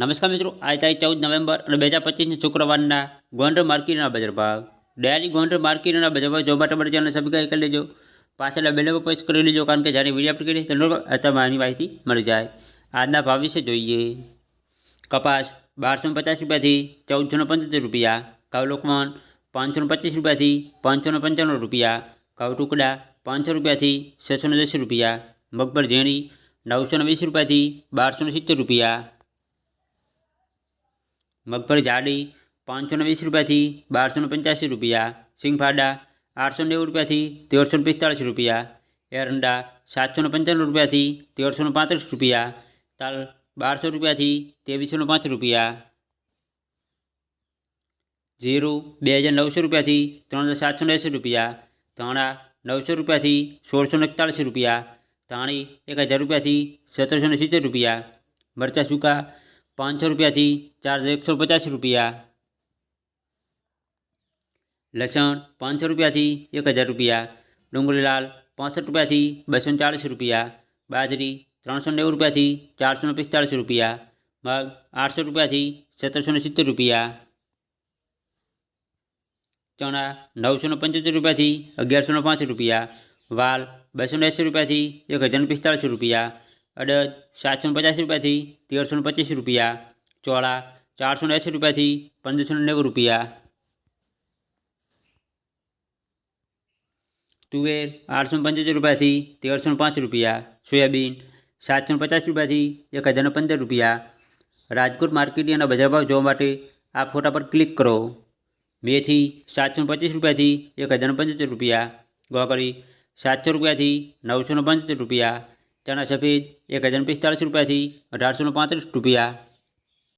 નમસ્કાર મિત્રો આજ તારીખ ચૌદ નવેમ્બર અને બે હજાર પચીસની શુક્રવારના ગોંડલ માર્કેટના બજાર ભાવ ડેલી ગોંડલ માર્કેટના બજાર ભાવ જોવા માટે ચેનલ સબસ્ક્રાઈબ કરી લેજો પાછળ બેલ પ્રેસ કરી લેજો કારણ કે જ્યારે વિડીયો અપલોડ કરીએ તેનો તમારી માહિતી મળી જાય આજના ભાવ વિશે જોઈએ કપાસ બારસો પચાસ રૂપિયાથી ચૌદસો પંચોતેર રૂપિયા ઘઉં લોકવન પાંચસો પચીસ રૂપિયાથી પાંચસો પંચાણું રૂપિયા ઘઉં ટુકડા પાંચસો રૂપિયાથી છસો દસ રૂપિયા મગબર ઝીણી નવસો વીસ રૂપિયાથી બારસો સિત્તેર રૂપિયા મગફળી જાડી પાંચસો વીસ રૂપિયાથી બારસો પંચ્યાસી રૂપિયા સિંગફાડા આઠસો નેવું રૂપિયાથી તેરસો પિસ્તાળીસ રૂપિયા એરંડા સાતસો પંચાણું રૂપિયાથી તેરસો પાંત્રીસ રૂપિયા તલ બારસો રૂપિયાથી ત્રેવીસો પાંચ રૂપિયા જીરું બે હજાર નવસો રૂપિયાથી ત્રણ હજાર સાતસો એંસી રૂપિયા ધાણા નવસો રૂપિયાથી સોળસો એકતાળીસ રૂપિયા ધાણી એક હજાર રૂપિયાથી સત્તરસો ને સિત્તેર રૂપિયા મરચાં સૂકા પાંચસો રૂપિયાથી ચાર હજાર એકસો પચાસ રૂપિયા લસણ પાંચસો રૂપિયાથી એક હજાર રૂપિયા ડુંગળી લાલ પાસઠ રૂપિયાથી બસો ચાળીસ રૂપિયા બાજરી ત્રણસો નેવું રૂપિયાથી ચારસો પિસ્તાળીસ રૂપિયા મગ આઠસો રૂપિયાથી સત્તરસો ને સિત્તેર રૂપિયા ચણા નવસો પંચોતેર રૂપિયાથી અગિયારસો પાંચ રૂપિયા વાલ બસો એંસી રૂપિયાથી એક હજાર પિસ્તાળીસ રૂપિયા અડદ સાતસો પચાસ રૂપિયાથી તેરસો પચીસ રૂપિયા ચોળા ચારસો એંસી રૂપિયાથી પંદરસો નેવું રૂપિયા તુવેર આઠસો પંચોતેર રૂપિયાથી તેરસો પાંચ રૂપિયા સોયાબીન સાતસો પચાસ રૂપિયાથી એક હજાર પંદર રૂપિયા રાજકોટ માર્કેટના બજાર ભાવ જોવા માટે આ ફોટા પર ક્લિક કરો મેથી સાતસો પચીસ રૂપિયાથી એક હજાર પંચોતેર રૂપિયા ગોકળી સાતસો રૂપિયાથી નવસો પંચોતેર રૂપિયા ચણા સફેદ એક હજાર પિસ્તાળીસ રૂપિયાથી અઢારસો પાંત્રીસ રૂપિયા.